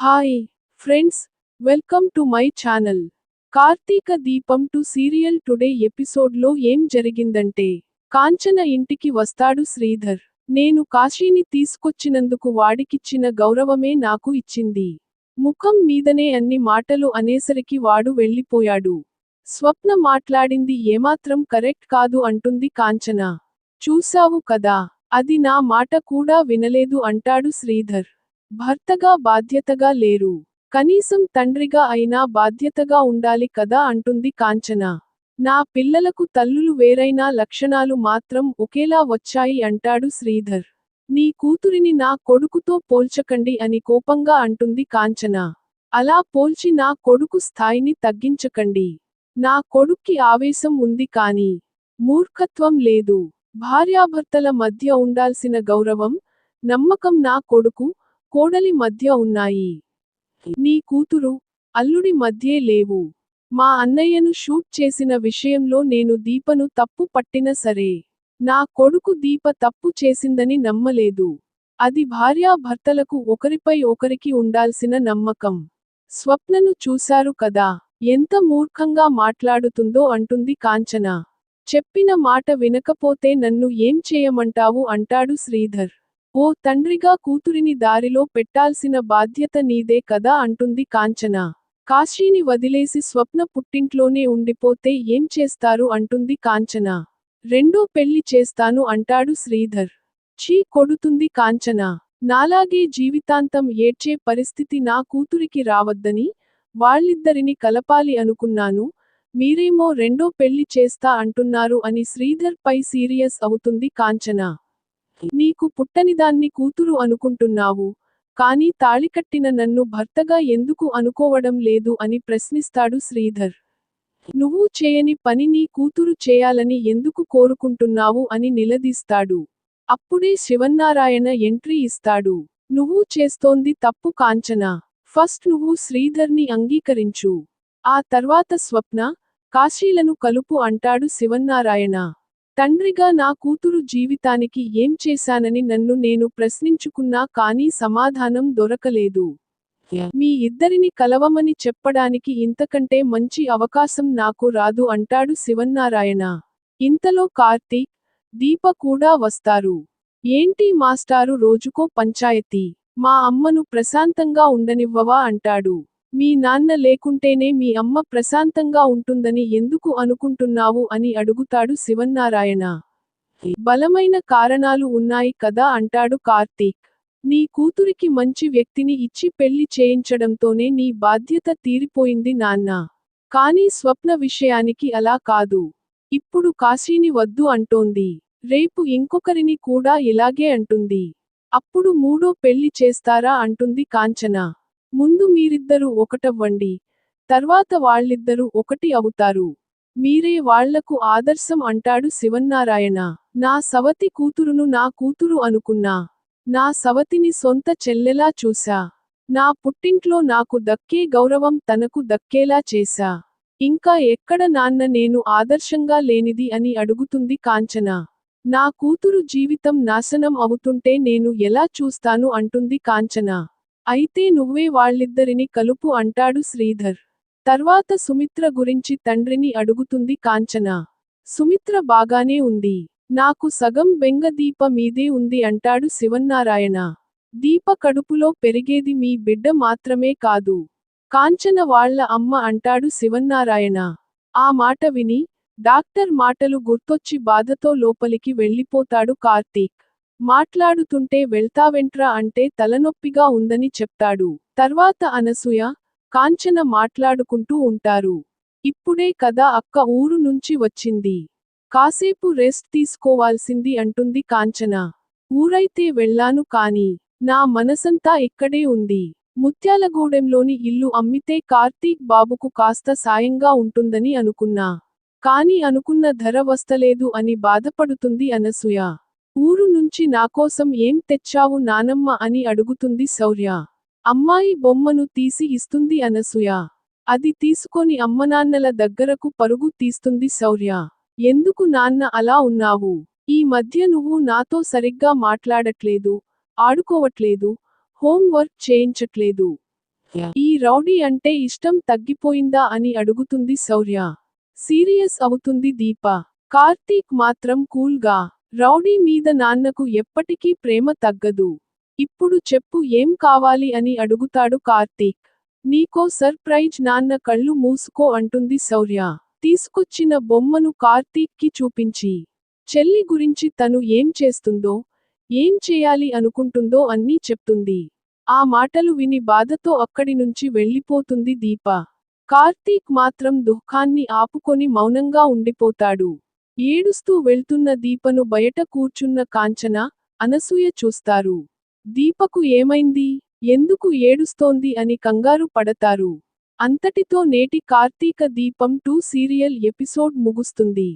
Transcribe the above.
Hi friends welcome to my channel Karthika Deepam two serial today ఎపిసోడ్లో ఏం జరిగిందంటే కాంచన ఇంటికి వస్తాడు శ్రీధర్. నేను కాశీని తీసుకొచ్చినందుకు వాడికిచ్చిన గౌరవమే నాకు ఇచ్చింది. ముఖం మీదనే అన్ని మాటలు అనేసరికి వాడు వెళ్ళిపోయాడు. స్వప్న మాట్లాడింది ఏమాత్రం కరెక్ట్ కాదు అంటుంది కాంచన. చూశావు కదా అది నా మాట కూడా వినలేదు అంటాడు శ్రీధర్. భర్తగా బాధ్యతగా లేరు. కనీసం తండ్రిగా అయినా బాధ్యతగా ఉండాలి కదా అంటుంది కాంచన. నా పిల్లలకు తల్లులు వేరైనా లక్షణాలు మాత్రం ఒకేలా వచ్చాయి అంటాడు శ్రీధర్. నీ కూతురిని నా కొడుకుతో పోల్చకండి అని కోపంగా అంటుంది కాంచన. అలా పోల్చి నా కొడుకు స్థాయిని తగ్గించకండి. నా కొడుక్కి ఆవేశం ఉంది కాని మూర్ఖత్వం లేదు. భార్యాభర్తల మధ్య ఉండాల్సిన గౌరవం నమ్మకం నా కొడుకు కోడలి మధ్య ఉన్నాయి. నీ కూతురు అల్లుడి మధ్యే లేవు. మా అన్నయ్యను షూట్ చేసిన విషయంలో నేను దీపను తప్పు పట్టిన సరే. నా కొడుకు దీప తప్పు చేసిందని నమ్మలేదు. అది భార్యాభర్తలకు ఒకరిపై ఒకరికి ఉండాల్సిన నమ్మకం. స్వప్నను చూశారు కదా. ఎంత మూర్ఖంగా మాట్లాడుతుందో అంటుంది కాంచన. చెప్పిన మాట వినకపోతే నన్ను ఏం చేయమంటావు అంటాడు శ్రీధర్. ఓ తండ్రిగా కూతురిని దారిలో పెట్టాల్సిన బాధ్యత నీదే కదా అంటుంది కాంచన. కాశీని వదిలేసి స్వప్న పుట్టింట్లోనే ఉండిపోతే ఏం చేస్తారు అంటుంది కాంచన. రెండో పెళ్ళి చేస్తాను అంటాడు శ్రీధర్. చీ కొడుతుంది కాంచన. నాలాగే జీవితాంతం ఏడ్చే పరిస్థితి నా కూతురికి రావద్దని వాళ్ళిద్దరిని కలపాలి అనుకున్నాను. మీరేమో రెండో పెళ్ళి చేస్తా అంటున్నారు అని శ్రీధర్ పై సీరియస్ అవుతుంది కాంచన. నీకు పుట్టనిదాన్ని కూతురు అనుకుంటున్నావు కాని తాళికట్టిన నన్ను భర్తగా ఎందుకు అనుకోవడం లేదు అని ప్రశ్నిస్తాడు శ్రీధర్. నువ్వు చేయని పని నీ కూతురు చేయాలని ఎందుకు కోరుకుంటున్నావు అని నిలదీస్తాడు. అప్పుడే శివన్నారాయణ ఎంట్రీ ఇస్తాడు. నువ్వు చేస్తోంది తప్పు కాంచన. ఫస్ట్ నువ్వు శ్రీధర్ని అంగీకరించు. ఆ తర్వాత స్వప్న కాశీలను కలుపు అంటాడు శివన్నారాయణ. తండ్రిగా నా కూతురు జీవితానికి ఏం చేశానని నన్ను నేను ప్రశ్నించుకున్నా కానీ సమాధానం దొరకలేదు. మీ ఇద్దరిని కలవమని చెప్పడానికి ఇంతకంటే మంచి అవకాశం నాకు రాదు అంటాడు శివన్నారాయణ. ఇంతలో కార్తీక్ దీప కూడా వస్తారు. ఏంటి మాస్టారు రోజుకో పంచాయతీ? మా అమ్మను ప్రశాంతంగా ఉండనివ్వవా అంటాడు. మీ నాన్న లేకుంటేనే మీ అమ్మ ప్రశాంతంగా ఉంటుందని ఎందుకు అనుకుంటున్నావు అని అడుగుతాడు శివన్నారాయణ. బలమైన కారణాలు ఉన్నాయి కదా అంటాడు కార్తీక్. నీ కూతురికి మంచి వ్యక్తిని ఇచ్చి పెళ్ళి చేయించడంతోనే నీ బాధ్యత తీరిపోయింది నాన్న. కానీ స్వప్న విషయానికి అలా కాదు. ఇప్పుడు కాశీని వద్దు అంటోంది. రేపు ఇంకొకరిని కూడా ఇలాగే అంటుంది. అప్పుడు మూడో పెళ్ళి చేస్తారా అంటుంది కాంచన. ముందు మీరిద్దరూ ఒకటవ్వండి. తర్వాత వాళ్ళిద్దరూ ఒకటి అవుతారు. మీరే వాళ్ళకు ఆదర్శం అంటాడు శివన్నారాయణ. నా సవతి కూతురును నా కూతురు అనుకున్నా. నా సవతిని సొంత చెల్లెలా చూశా. నా పుట్టింట్లో నాకు దక్కే గౌరవం తనకు దక్కేలా చేశా. ఇంకా ఎక్కడ నాన్న నేను ఆదర్శంగా లేనిది అని అడుగుతుంది కాంచన. నా కూతురు జీవితం నాశనం అవుతుంటే నేను ఎలా చూస్తాను అంటుంది కాంచన. అయితే నువ్వే వాళ్ళిద్దరిని కలుపు అంటాడు శ్రీధర్. తర్వాత సుమిత్ర గురించి తండ్రిని అడుగుతుంది కాంచన. సుమిత్ర బాగానే ఉంది. నాకు సగం బెంగ దీప మీదే ఉంది అంటాడు శివన్నారాయణ. దీప కడుపులో పెరిగేది మీ బిడ్డ మాత్రమే కాదు. కాంచన వాళ్ళ అమ్మ అంటాడు శివన్నారాయణ. ఆ మాట విని డాక్టర్ మాటలు గుర్తొచ్చి బాధతో లోపలికి వెళ్ళిపోతాడు కార్తీక్. మాట్లాడుతుంటే వెళ్తావెంట్రా అంటే తలనొప్పిగా ఉందని చెప్తాడు. తర్వాత అనసూయ కాంచన మాట్లాడుకుంటూ ఉంటారు. ఇప్పుడే కదా అక్క ఊరు నుంచి వచ్చింది. కాసేపు రెస్ట్ తీసుకోవాల్సింది అంటుంది కాంచన. ఊరైతే వెళ్ళాను కాని నా మనసంతా ఇక్కడే ఉంది. ముత్యాలగూడెంలోని ఇల్లు అమ్మితే కార్తీక్ బాబుకు కాస్త సాయంగా ఉంటుందని అనుకున్నా. కాని అనుకున్న ధర వస్తలేదు అని బాధపడుతుంది అనసూయ. ఊరు నుంచి నాకోసం ఏం తెచ్చావు నానమ్మ అని అడుగుతుంది శౌర్య. అమ్మాయి బొమ్మను తీసి ఇస్తుంది అనసూయ. అది తీసుకొని అమ్మనాన్నల దగ్గరకు పరుగు తీస్తుంది శౌర్య. ఎందుకు నాన్న అలా ఉన్నావు? ఈ మధ్య నువ్వు నాతో సరిగ్గా మాట్లాడట్లేదు ఆడుకోవట్లేదు హోంవర్క్ చేయించట్లేదు. ఈ రౌడీ అంటే ఇష్టం తగ్గిపోయిందా అని అడుగుతుంది శౌర్య. సీరియస్ అవుతుంది దీప. కార్తీక్ మాత్రం కూల్గా రౌడీ మీద నాన్నకు ఎప్పటికీ ప్రేమ తగ్గదు. ఇప్పుడు చెప్పు ఏం కావాలి అని అడుగుతాడు కార్తీక్. నీకో సర్ప్రైజ్ నాన్న కళ్ళు మూసుకో అంటుంది శౌర్య. తీసుకొచ్చిన బొమ్మను కార్తీక్కి చూపించి చెల్లి గురించి తను ఏం చేస్తుందో ఏం చేయాలి అనుకుంటుందో అన్నీ చెప్తుంది. ఆ మాటలు విని బాధతో అక్కడి నుంచి వెళ్ళిపోతుంది దీప. కార్తీక్ మాత్రం దుఃఖాన్ని ఆపుకొని మౌనంగా ఉండిపోతాడు. ఏడుస్తూ వెళ్తున్న దీపను బయట కూర్చున్న కాంచన అనసూయ చూస్తారు. దీపకు ఏమైంది? ఎందుకు ఏడుస్తోంది అని కంగారు పడతారు. అంతటితో నేటి కార్తీక దీపం టూ సీరియల్ ఎపిసోడ్ ముగుస్తుంది.